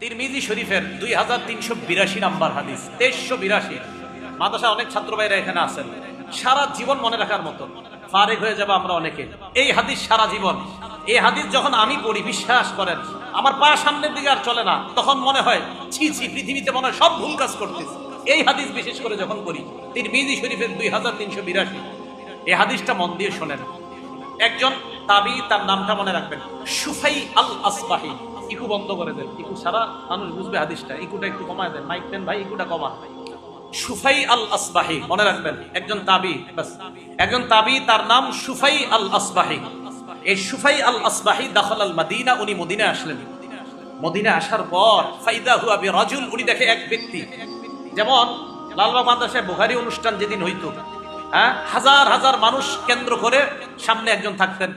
তিরমিজি শরীফের দুই হাজার তিনশো বিরাশি নাম্বার হাদিস, তেইশশো বিরাশি। মাদ্রাসা অনেক ছাত্র ভাইরা এখানে আছেন। সারা জীবন মনে রাখার মতো। ফারেক হয়ে যাবে আমরা অনেকে। এই হাদিস সারা জীবন। এই হাদিস যখন আমি পড়ি, বিশ্বাস করেন, আমার পা সামনের দিকে আর চলে না। তখন মনে হয়, ছি ছি, পৃথিবীতে মনে হয় সব ভুল কাজ করতেছে। এই হাদিস বিশেষ করে যখন পড়ি, তিরমিজি শরীফের দুই হাজার তিনশো বিরাশি। এই হাদিসটা মন দিয়ে শোনেন। একজন তাবি, তার নামটা মনে রাখবেন, সুফাই আল আসবাহি ইকু বন্ধ করে দেন। ইকু সারা মানুষ বুঝবে হাদিসটা। ইকুটা একটু কমায় দেন। মাইক দেন ভাই, ইকুটা কমান। সুফাই আল আসবাহি মনে রাখবেন, একজন তাবি একজন তাবি, তার নাম সুফাই আল আসবাহি এই সুফাই আল আসবাহি আল মাদিনা উনি মদিনা আসলেন। মদিনা আসার পর ফাইদা হুয়া রাজুল উনি দেখে এক ব্যক্তি। যেমন লালবাগ মাদ্রাসায় বুহারি অনুষ্ঠান যেদিন হইতো হ্যাঁ হাজার হাজার মানুষ কেন্দ্র করে সামনে একজন থাকতেন।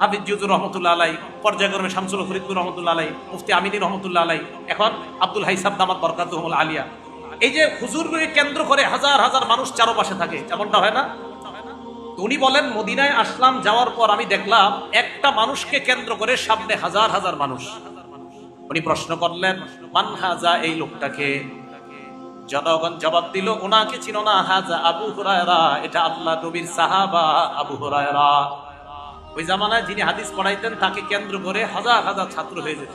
হাফিজ জিউদুর রহমতুল্লাহ আলাই পর্যায়ক্রমে শামসুল ফরিদুর রহমতুল্লাহ আলাই মুফতি আমিনী রহমতুল্লাহ আলাই এখন আব্দুল হাইসাব দামাত বরকাতুহমুল আলিয়া। এই যে হুজুরগুলি কেন্দ্র করে হাজার হাজার মানুষ চারপাশে থাকে এমনটা হয় না? উনি বলেন, মদিনায় আসলাম, যাওয়ার পর আমি দেখলাম একটা মানুষকে কেন্দ্র করে সামনে হাজার হাজার মানুষ। উনি প্রশ্ন করলেন, মান হাজা এই লোকটাকে? জনগণ জবাব দিল ওনাকে ছিল না হাজা আবু হুরায়রা, এটা আল্লাহ নবীর সাহাবা আবু হুরায়রা। ওই জামানায় যিনি হাদিস পড়াইতেন, তাকে কেন্দ্র করে হাজার হাজার ছাত্র হয়ে যেত।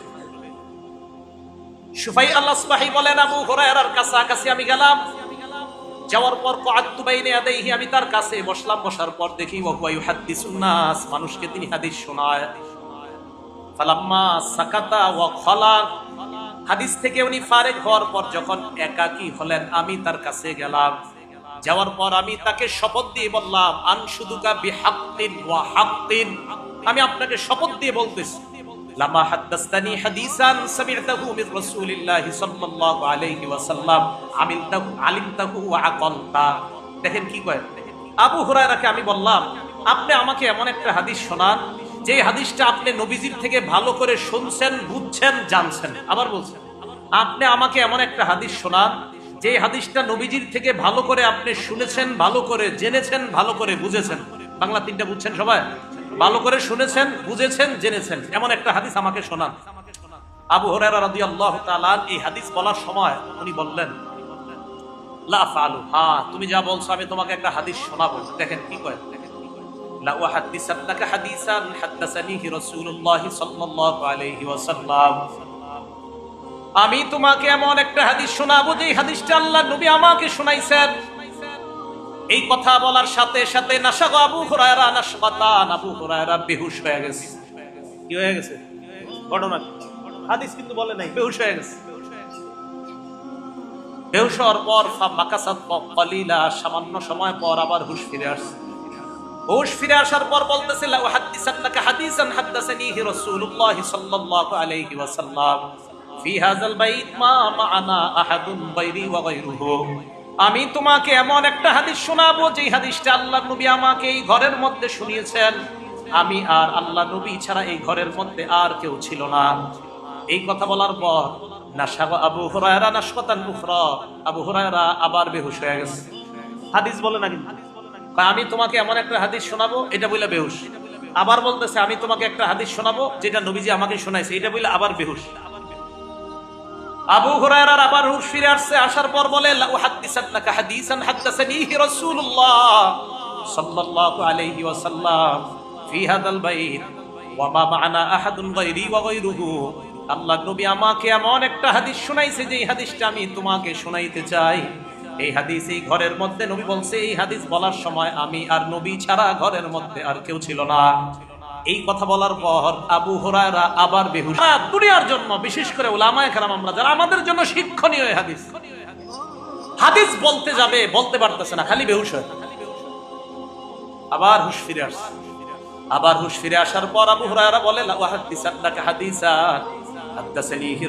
সুফাই আল্লাহ সুবাহি বলেন, আবু হুরায়রার কাছাকাছি আমি গেলাম। যাওয়ার পর কআত্তু বাইনে আদাইহি, আমি তার কাছে বসলাম। বসার পর দেখি ওয়া হুয়া ইউহাদ্দিসুন নাস, মানুষকে তিনি হাদিস শোনায়। ফালাম্মা সাকাতা ওয়া খালা। হাদিস থেকে উনি ফারেক হওয়ার পর যখন একাকী হলেন, আমি তার কাছে গেলাম। যাওয়ার পর আমি তাকে শপথ দিয়ে বললাম, আনশুদুকা বিহাক্কিন ওয়া হাক্কিন। আমি আপনাকে শপথ দিয়ে বলতেছি, লামা হাদ্দাসতানি হাদিসান সামি'তাহু মিন সাল্লাল্লাহু আলাইহি আলিমতাহু ওয়া আকালতা। দেখেন কি কয়? আবু হুরায়রাকে আমি বললাম, আপনি আমাকে এমন একটা হাদিস শোনান, যে হাদিসটা আপনি নবীজির থেকে ভালো করে শুনছেন, বুঝছেন, জানছেন। আবার বলছেন, আপনি আমাকে এমন একটা হাদিস শোনান যে হাদিসটা নবীজির থেকে ভালো করে আপনি শুনেছেন, ভালো করে জেনেছেন, ভালো করে বুঝেছেন। বাংলা তিনটা বুঝছেন সবাই? ভালো করে শুনেছেন, বুঝেছেন, জেনেছেন। এমন একটা হাদিস আমাকে শোনান। আবু হরারা রাদিয়াল্লাহু তাআলা এই হাদিস বলার সময় উনি বললেন হ্যাঁ তুমি যা বলছো আমি তোমাকে একটা হাদিস শোনাবো। দেখেন কি কয়? উহাদ্দিসান্নাকা হাদিসান হাদ্দাসানিহি রাসূলুল্লাহ সাল্লাল্লাহু আলাইহি ওয়াসাল্লাম। আমি তোমাকে এমন একটা হাদিস শোনাবো যে হাদিসটা আল্লাহ নবী আমাকে শোনাইছেন। এই কথা বলার সাথে সাথে নাশাগ আবু হুরায়রা নাশকাতান আবু হুরায়রা বেহুশ হয়ে গেছে। কি হয়ে গেছে? ঘটনা হাদিস কিন্তু বলে নাই, বেহুশ হয়ে গেছে। বেহুশ হওয়ার পর মাকাসাত কলিলা, সামান্য সময় পর আবার হুশ ফিরে আসছে। হুশ ফিরে আসার পর বলতেছে লা উহাদ্দিসান্নাকা হাদিসান হাদ্দাসানিহি রাসূলুল্লাহ সাল্লাল্লাহু আলাইহি ওয়াসাল্লাম। আমি তোমাকে এমন একটা হাদিস শোনাবো যে হাদিসটা আল্লাহ নবী আমাকে এই ঘরের মধ্যে শুনিয়েছেন। আমি আর আল্লাহ নবী ছাড়া এই ঘরের মধ্যে আর কেউ ছিল না। এই কথা বলার পর আবু হুরায়রা আবু হুরায়রা আবার হয়ে গেছে। হাদিস বলে আমি তোমাকে এমন একটা হাদিস শোনাবো, এটা বেহুশ। আবার বলতেছে, আমি তোমাকে একটা হাদিস শোনাবো, যেটা নবীজি আমাকে শোনাইছে, এটা বলে আবার বেহুশ। আবু হুরায়রার আবার হুশ ফিরে আসছে, আসার পর বলে হাদিসান রাসূলুল্লাহ সাল্লাল্লাহু আলাইহি ওয়াসাল্লাম ফি হাদাল বাইত। ওয়া মা মা'ানা আহাদুন গায়রি ওয়া গায়রুহু। আল্লাহ নবী আমাকে এমন একটা হাদিস শোনাইছে যে এই হাদিসটা আমি তোমাকে শোনাইতে চাই। এই হাদিস এই ঘরের মধ্যে নবী বলছে, এই হাদিস বলার সময় আমি আর নবী ছাড়া ঘরের মধ্যে আর কেউ ছিল না। এই কথা বলার পর আবু হুরায়রা আবার বেহুশ। দুনিয়ার জন্য, বিশেষ করে ওলামায়ে কেরাম আমরা, যারা আমাদের জন্য শিক্ষণীয় হাদিস। হাদিস বলতে যাবে, বলতে পারতেছে না, খালি বেহুশ আবার হুশ ফিরে আসছে। আবার হুশ ফিরে আসার পর আবু হুরায়রা বলে, লা উহাদ্দিসান্নাকা হাদিসান।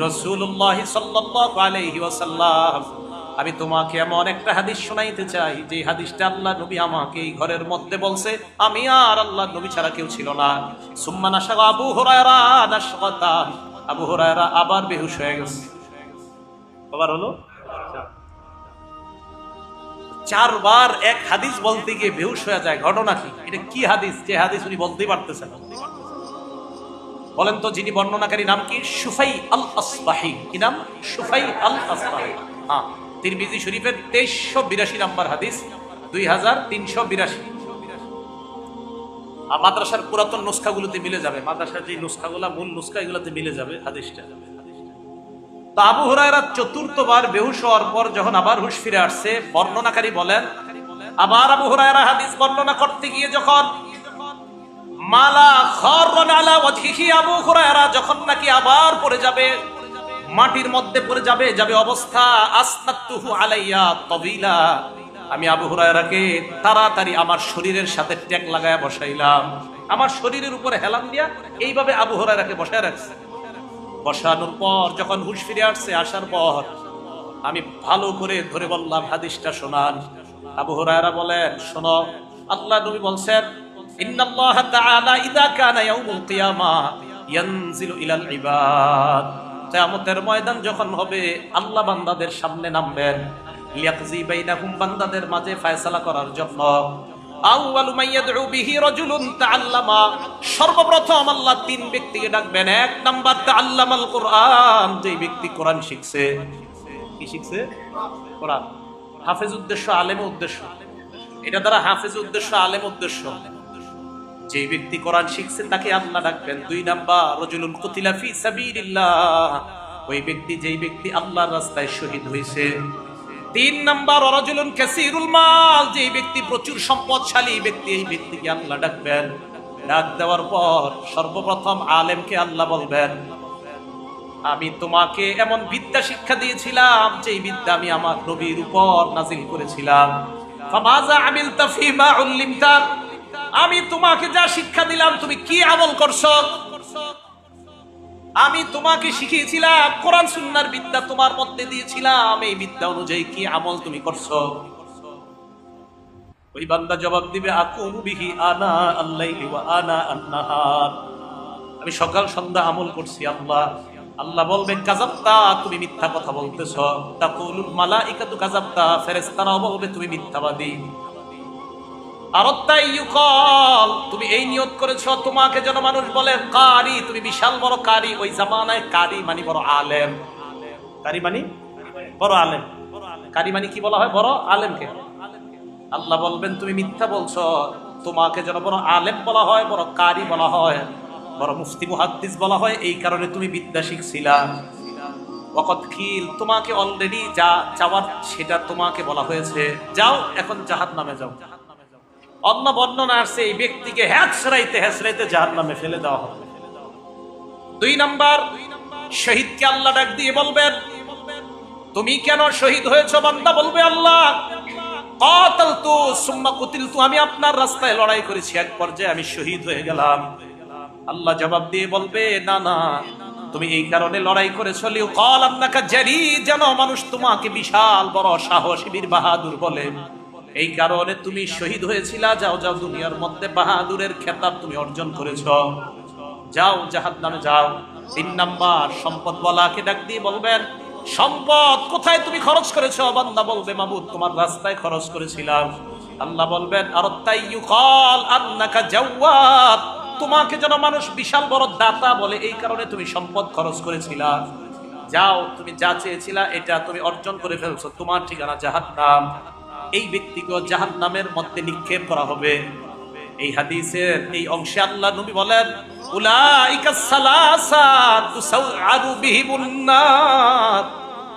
রাসূলুল্লাহ সাল্লাল্লাহু আলাইহি ওয়াসাল্লাম। আমি তোমাকে এমন একটা হাদিস শোনাইতে চাই, যে হাদিসটা আল্লাহ নবী আমাকে এই ঘরের মধ্যে বলছে, আমি আর আল্লাহ নবী ছাড়া কেউ ছিল না। সুম্মা নাশাগা আবু হুরায়রা আবু হুরায়রা আবার বেহুশ হয়ে গেছে। আবার হলো? চারবার এক হাদিস বলতে গিয়ে বেহুশ হয়ে যায়, ঘটনা কি? এটা কি হাদিস? যে হাদিস উনি বলতেই পারতেছেন বলেন তো, যিনি বর্ণনাকারী নাম কি? সুফাই আল আসবাহি কি নাম? সুফাই আল আসবাহি হ্যাঁ। তিরমিজি শরীফের তেইশশো বিরাশি নাম্বার হাদিস, দুই হাজার তিনশো বিরাশি। আর মাদ্রাসার পুরাতন নুস্খাগুলোতে মিলে যাবে। মাদ্রাসার যে নুস্খাগুলা, মূল নুস্খা, এগুলোতে মিলে যাবে হাদিসটা। তো আবু চতুর্থবার বেহুশ হওয়ার পর যখন আবার হুশ ফিরে আসছে, বর্ণনাকারী বলেন, আবার আবু হুরায়রা হাদিস বর্ণনা করতে গিয়ে যখন, মালা খরন আবু হুরায়রা, যখন নাকি আবার পড়ে যাবে মাটির মধ্যে পড়ে যাবে যাবে অবস্থা। আসনাতুহু আলাইয়া তবিলা। আমি আবু হুরায়রাকে তাড়াতাড়ি আমার শরীরের সাথে ট্যাগ লাগায় বসাইলাম। আমার শরীরের উপরে হেলান দিয়া এইভাবে আবু হুরায়রাকে বসায় রাখছে। বসানোর পর যখন হুশ ফিরে আসছে, আসার পর আমি ভালো করে ধরে বললাম, হাদিসটা শোনান। আবু হুরায়রা বলেন, শোনো, আল্লাহ নবী বলছেন, ইন্নাল্লাহ তাআলা ইযা কানা ইয়াউমুল কিয়ামা ইয়ানজিলু ইলাল ইবাদ। কিয়ামতের ময়দান যখন হবে, আল্লাহ বান্দাদের সামনে নামবেন। লিয়াকজি বাইনাহুম, বান্দাদের মাঝে ফয়সালা করার জন্য। আউয়ালু মান ইয়াদউ বিহি রাজুলুন তাআল্লামা। সর্বপ্রথম আল্লাহ তিন ব্যক্তিকে ডাকবেন। এক নাম্বার তাআল্লামাল কোরআন যে ব্যক্তি কোরআন শিখছে। কি শিখছে? কোরআন। হাফেজ উদ্দেশ্য, আলেম উদ্দেশ্য। এটা দ্বারা হাফেজ উদ্দেশ্য, আলেম উদ্দেশ্য। যে ব্যক্তি কোরআন শিখছে, তাকে আল্লাহ ডাকবেন। দুই নাম্বার, রজুলুন কুতিলা ফি সাবিলিল্লাহ। ওই ব্যক্তি, যেই ব্যক্তি আল্লাহর রাস্তায় শহীদ হয়েছে। তিন নাম্বার অরজুলুন কাসিরুল মাল। যে ব্যক্তি প্রচুর সম্পদশালী ব্যক্তি, এই ব্যক্তিকে আল্লাহ ডাকবেন। ডাক দেওয়ার পর সর্বপ্রথম আলেমকে আল্লাহ বলবেন, আমি তোমাকে এমন বিদ্যা শিক্ষা দিয়েছিলাম যে বিদ্যা আমি আমার নবীর উপর নাজিল করেছিলাম। ফামাযা আমিলতা ফীমা উল্লিমতা। আমি তোমাকে যা শিক্ষা দিলাম, তুমি কি আমল করছ? আমি তোমাকে শিখিয়েছিলাম, কোরআন সুন্নাহর বিদ্যা তোমার মধ্যে দিয়েছিলাম, এই বিদ্যা অনুযায়ী কি আমল তুমি করছ? ওই বান্দা জবাব দিবে বিহি আনা ওয়া আনা আন-নাহার। আমি সকাল সন্ধ্যা আমল করছি, আল্লাহ। আল্লাহ বলবেন কাজাবতা তুমি মিথ্যা কথা বলতেছ। তাকুলুল মালাইকাতু কাজাবতা ফেরেশতারাও বলবে, তুমি মিথ্যাবাদী। ইউকল, তুমি এই নিয়ত করেছ, তোমাকে যেন মানুষ বলে কারি, তুমি বিশাল বড় কারি, ওই জামানায় কারি মানে বড় আলেম। কারি মানে? বড় আলেম। কারি মানে কি বলা হয়? বড় আলেমকে। আল্লাহ বলবেন, তুমি মিথ্যা বলছো, তোমাকে যেন বড় আলেম বলা হয়, বড় কারি বলা হয়, বড় মুফতি মুহাদ্দিস বলা হয়, এই কারণে তুমি বিদ্যা শিখছিলা ওকত তোমাকে অলরেডি যা চাওয়ার সেটা তোমাকে বলা হয়েছে। যাও, এখন জাহাদ নামে যাও। অন্য বর্ণনা আসছে এই ব্যক্তিকে হ্যাঁচড়াইতে হ্যাঁচড়াইতে জাহাদ নামে ফেলে দেওয়া হবে। দুই নাম্বার, শহীদকে আল্লাহ ডাক দিয়ে বলবেন, তুমি কেন শহীদ হয়েছো বান্দা? বলবে আল্লাহ, কাতালতু সুম্মা কুতিলতু, আমি আপনার রাস্তায় লড়াই করেছি, এক পর্যায়ে আমি শহীদ হয়ে গেলাম। আল্লাহ জবাব দিয়ে বলবে, না না, তুমি এই কারণে লড়াই করেছ লিও কল আপনাকে জারি যেন মানুষ তোমাকে বিশাল বড় সাহসী বীর বাহাদুর বলে। এই কারণে তুমি শহীদ হয়েছিলা, যাও যাও, দুনিয়ার মধ্যে বাহাদুরের খেতাব তুমি অর্জন করেছ। যাও জাহাদ নামে যাও। তিন নাম্বার বলাকে ডাক দিয়ে বলবেন, সম্পদ কোথায় তুমি খরচ করেছ? বান্দা বলবে মাবুদ তোমার রাস্তায় খরচ করেছিলাম। আল্লাহ বলবেন, আর তাই ইউকাল আন্নাকা জাওয়াত। তোমাকে যেন মানুষ বিশাল বড় দাতা বলে, এই কারণে তুমি সম্পদ খরচ করেছিলা। যাও, তুমি যা চেয়েছিলা, এটা তুমি অর্জন করে ফেলছো। তোমার ঠিকানা জাহান্নাম। এই ব্যক্তিকে জাহান্নামের মধ্যে নিক্ষেপ করা হবে। এই হাদিসের এই অংশে আল্লাহ নবী বলেন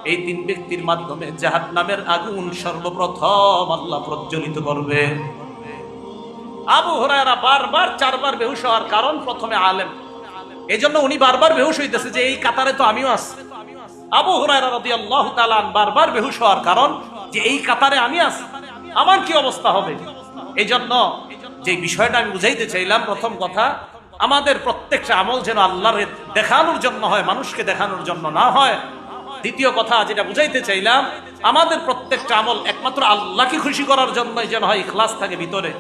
এই তিন ব্যক্তির মাধ্যমে জাহান্নামের আগুন সর্বপ্রথম আল্লাহ প্রজ্বলিত করবে। আবু হরায়রা বারবার চারবার বেহুশ হওয়ার কারণ প্রথমে আলেম। এই জন্য উনি বারবার বেহুশ হইতেছে যে এই কাতারে তো আমিও আছি। আবু হুরায়রা রাদিয়াল্লাহু তাআলা আন বারবার বেহুশ হওয়ার কারণ যে এই কাতারে আমি আছি, আমার কি অবস্থা হবে? এই জন্য যে বিষয়টা আমি বুঝাইতে চাইলাম, প্রথম কথা, আমাদের প্রত্যেকটা আমল যেন আল্লাহর দেখানোর জন্য হয়, মানুষকে দেখানোর জন্য না হয়। দ্বিতীয় কথা যেটা বুঝাইতে চাইলাম, আমাদের প্রত্যেকটা আমল একমাত্র আল্লাহকে খুশি করার জন্যই যেন হয়, ইখলাস থাকে ভিতরে।